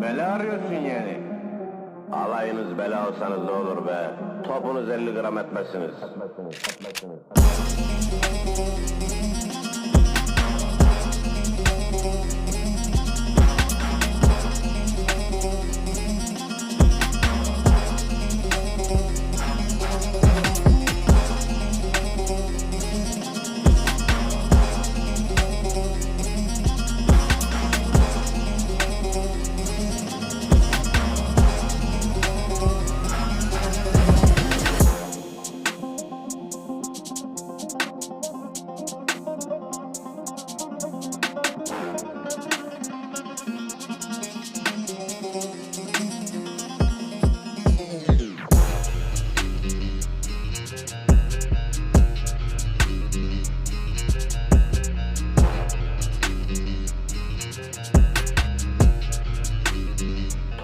Bela arıyorsun yani. Alayınız bela olsanız ne olur be. Topunuz 50 gram etmezsiniz.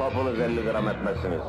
Topunuz 50 gram etmezsiniz.